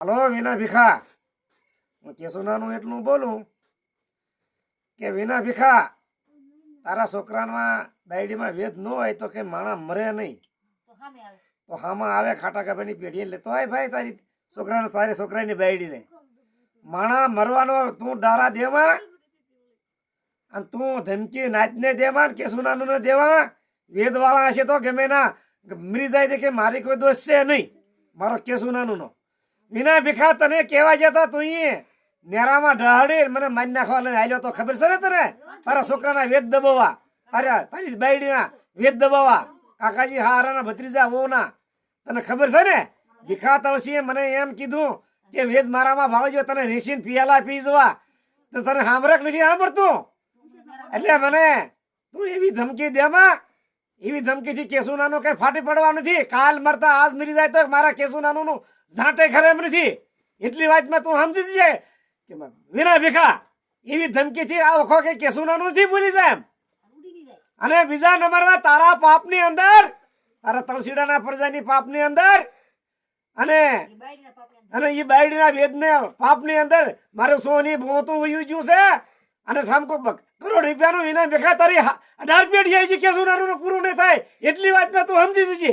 Hello વિના ભીખા. હું કેશુનાનું એટલું બોલું કે વિના ભીખા તારા છોકરામાં ડાયડીમાં વેદ ન હોય તો કે માણા મરે નહીં. તો હામાં આવે. ખાટા કાભાની પેઢી લેતો હોય ભાઈ તારી છોકરાને તારી છોકરાની બાયડીને માણા મરવાનો તું ડારા દેવા અને તું ધમકી નાચને દેવા ને કેશુનાનું ને દેવા? વેદવાળા હશે તો ગમે ના. મરી જાય કે મારી કોઈ દોષ છે નહીં. મારો કેશુનાનું નો વિના ભીખા તને કેવા જતા તું અહીં નેરામાં ઢહડી મને મારી નાખવા લઈને આવ્યો તો ખબર છે ને તને? તારા છોકરાના વેદ દબાવવા. તારા, તારી બાયડીના વેદ દબાવવા. કાકાજી હારાના ભત્રીજા, વહુના. તને ખબર છે ને? ભીખા તળસીએ મને એમ કીધું કે વેદ મારામાં ભાવજો, તને રેસીને પિયાલા પી જવા તો તને સાંભળક નથી સાંભળતું? એટલે મને તું એવી ધમકી દેમાં એવી ધમકીથી કેસુ નાનું કઈ ફાટી પડવા નથી. કાલ મરતા આજ મરી જાય તો મારા કેસુ નાનું નું ઝાંટે ખરે એમ નથી. એટલી વાતમાં તું સમજી જજે કે વિના ભીખા, એવી ધમકીથી આ વખો કે કેશુનાનું નથી ભૂલી જાય એમ. અને બીજા નંબરમાં તારા પાપની અંદર, તારા તળસીડાના પ્રજાની પાપની અંદર, અને અને એ બાયડીના વેદને પાપની અંદર મારું સોની ભોતું વયું ગયું છે. અને થામકો કરોડ રૂપિયાનું વિના ભેખા તારી અઢાર પેઢી આવી છે કેસુનાનું પૂરું નહીં થાય. એટલી વાતમાં તું સમજી જજે.